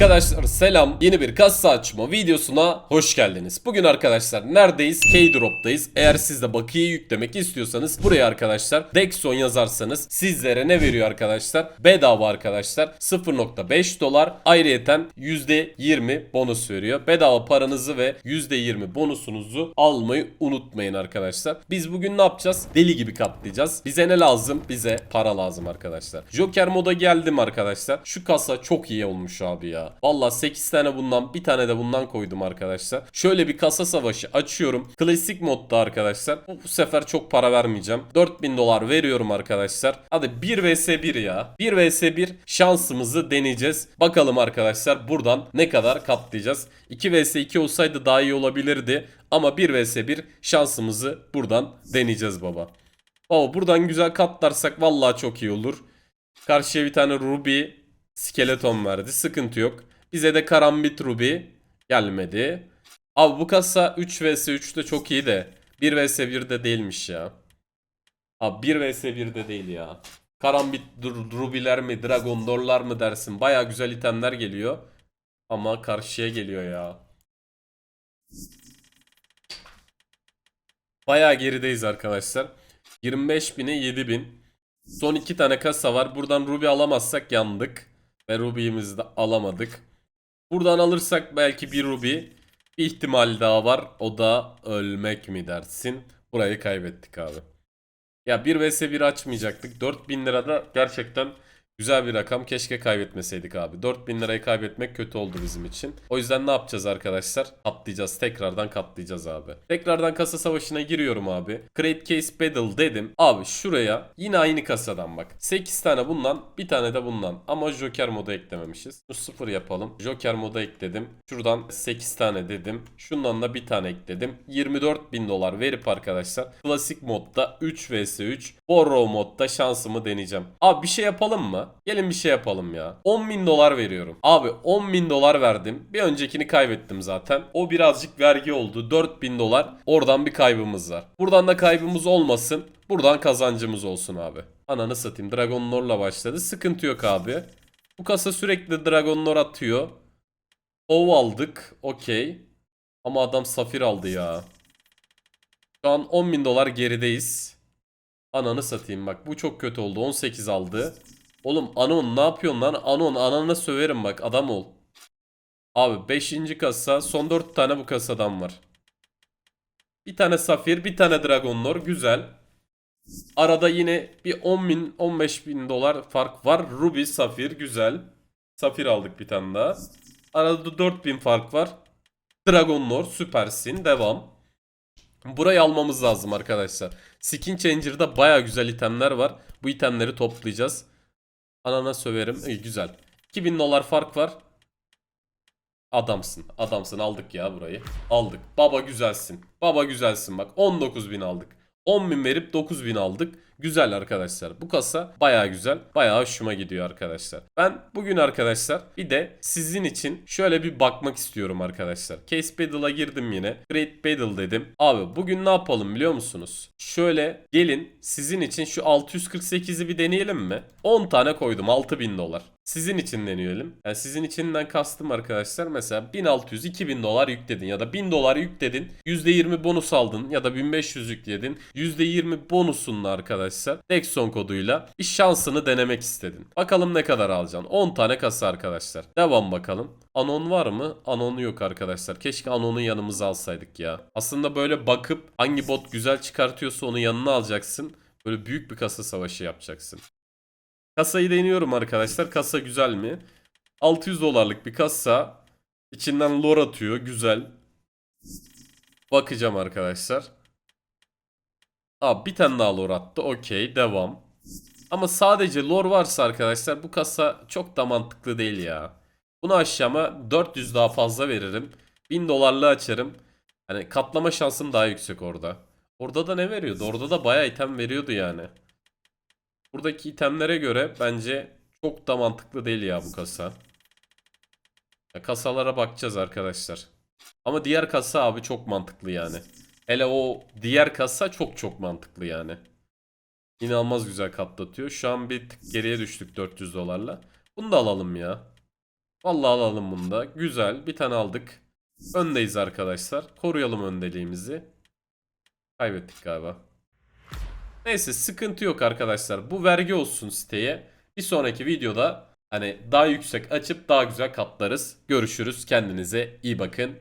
Arkadaşlar selam. Yeni bir kasa açma videosuna hoş geldiniz. Bugün arkadaşlar neredeyiz? K-Drop'tayız. Eğer siz de bakiye yüklemek istiyorsanız buraya arkadaşlar Dexon yazarsanız sizlere ne veriyor arkadaşlar? Bedava arkadaşlar 0.5 dolar ayrıyeten %20 bonus veriyor. Bedava paranızı ve %20 bonusunuzu almayı unutmayın arkadaşlar. Biz bugün ne yapacağız? Deli gibi katlayacağız. Bize ne lazım? Bize para lazım arkadaşlar. Joker moda geldim arkadaşlar. Şu kasa çok iyi olmuş abi ya. Valla 8 tane bundan bir tane de bundan koydum arkadaşlar. Şöyle bir kasa savaşı açıyorum. Klasik modda arkadaşlar. Bu, bu sefer çok para vermeyeceğim. 4000 dolar veriyorum arkadaşlar. Hadi 1 vs 1 ya. 1 vs 1 şansımızı deneyeceğiz. Bakalım arkadaşlar buradan ne kadar katlayacağız. 2 vs 2 olsaydı daha iyi olabilirdi. Ama 1 vs 1 şansımızı buradan deneyeceğiz baba. Baba buradan güzel katlarsak vallahi çok iyi olur. Karşıya bir tane Ruby skeleton verdi. Sıkıntı yok. Bize de karambit Ruby gelmedi. Abi bu kasa 3 vs 3 de çok iyi de 1 vs 1 de değilmiş ya. Abi 1 vs 1 de değil ya. Karambit Ruby'ler mi Dragondor'lar mı dersin. Baya güzel itemler geliyor. Ama karşıya geliyor ya. Baya gerideyiz arkadaşlar. 25.000'e 7.000. Son iki tane kasa var. Buradan Ruby alamazsak yandık. Ve Ruby'imizi de alamadık. Buradan alırsak belki bir Ruby. İhtimal daha var. O da ölmek mi dersin? Burayı kaybettik abi. Ya 1 vs 1 açmayacaktık. 4000 lira da gerçekten güzel bir rakam. Keşke kaybetmeseydik abi. 4000 lirayı kaybetmek kötü oldu bizim için. O yüzden ne yapacağız arkadaşlar? Katlayacağız. Tekrardan katlayacağız abi. Tekrardan kasa savaşına giriyorum abi. Create Case Battle dedim. Abi şuraya yine aynı kasadan bak. 8 tane bundan bir tane de bundan. Ama Joker modu eklememişiz. Şu sıfır yapalım. Joker modu ekledim. Şuradan 8 tane dedim. Şundan da bir tane ekledim. 24 bin dolar verip arkadaşlar. Klasik modda 3 vs 3. Borrow modda şansımı deneyeceğim. Abi bir şey yapalım mı? Gelin bir şey yapalım ya. 10 bin dolar veriyorum. Abi 10 bin dolar verdim. Bir öncekini kaybettim zaten. O birazcık vergi oldu. 4 bin dolar. Oradan bir kaybımız var. Buradan da kaybımız olmasın. Buradan kazancımız olsun abi. Ananı satayım. Dragon Lord'la başladı. Sıkıntı yok abi. Bu kasa sürekli Dragon Lord atıyor. Ov aldık. Okey. Ama adam safir aldı ya. Şu an 10 bin dolar gerideyiz. Ananı satayım bak. Bu çok kötü oldu. 18 aldı. Oğlum Anon ne yapıyorsun lan? Anon anana söverim bak. Adam ol. Abi 5. kasa. Son 4 tane bu kasadan var. Bir tane safir. Bir tane dragon lord. Güzel. Arada yine bir 10 bin 15 bin dolar fark var. Ruby safir. Güzel. Safir aldık bir tane daha. Arada 4 bin fark var. Dragon Lord süpersin. Devam. Burayı almamız lazım arkadaşlar. Skin Changer'da baya güzel itemler var. Bu itemleri toplayacağız. Anana söverim. İyi güzel. 2000 dolar fark var. Adamsın. Adamsın. Aldık ya burayı. Aldık. Baba güzelsin. Baba güzelsin bak. 19.000 aldık. 10.000 verip 9.000 aldık. Güzel arkadaşlar. Bu kasa baya güzel. Baya hoşuma gidiyor arkadaşlar. Ben bugün arkadaşlar bir de sizin için şöyle bir bakmak istiyorum arkadaşlar. Case Battle'a girdim yine. Great Battle dedim. Abi bugün ne yapalım biliyor musunuz? Şöyle gelin sizin için şu 648'i bir deneyelim mi? 10 tane koydum 6000 dolar. Sizin için deneyelim. Yani sizin içinden kastım arkadaşlar. Mesela 1600-2000 dolar yükledin ya da 1000 dolar yükledin. %20 bonus aldın ya da 1500 yükledin. %20 bonusunla arkadaşlar Dexon koduyla bir şansını denemek istedin. Bakalım ne kadar alacaksın. 10 tane kasa arkadaşlar. Devam bakalım. Anon var mı? Anonu yok arkadaşlar. Keşke Anon'u yanımıza alsaydık ya. Aslında böyle bakıp hangi bot güzel çıkartıyorsa onu yanına alacaksın. Böyle büyük bir kasa savaşı yapacaksın. Kasayı deniyorum arkadaşlar. Kasa güzel mi? 600 dolarlık bir kasa. İçinden lore atıyor. Güzel. Bakacağım arkadaşlar. Abi bir tane daha lore attı. Okey devam. Ama sadece lore varsa arkadaşlar bu kasa çok da mantıklı değil ya. Bunu aşağıma 400 daha fazla veririm. 1000 dolarlı açarım. Hani katlama şansım daha yüksek orada. Orada da ne veriyordu? Orada da bayağı item veriyordu yani. Buradaki itemlere göre bence çok da mantıklı değil ya bu kasa. Ya kasalara bakacağız arkadaşlar. Ama diğer kasa abi çok mantıklı yani. Hele o diğer kasa çok çok mantıklı yani. İnanılmaz güzel katlatıyor. Şu an bir tık geriye düştük 400 dolarla. Bunu da alalım ya. Vallahi alalım bunu da. Güzel. Bir tane aldık. Öndeyiz arkadaşlar. Koruyalım öndeliğimizi. Kaybettik galiba. Neyse sıkıntı yok arkadaşlar. Bu vergi olsun siteye. Bir sonraki videoda hani daha yüksek açıp daha güzel katlarız. Görüşürüz. Kendinize iyi bakın.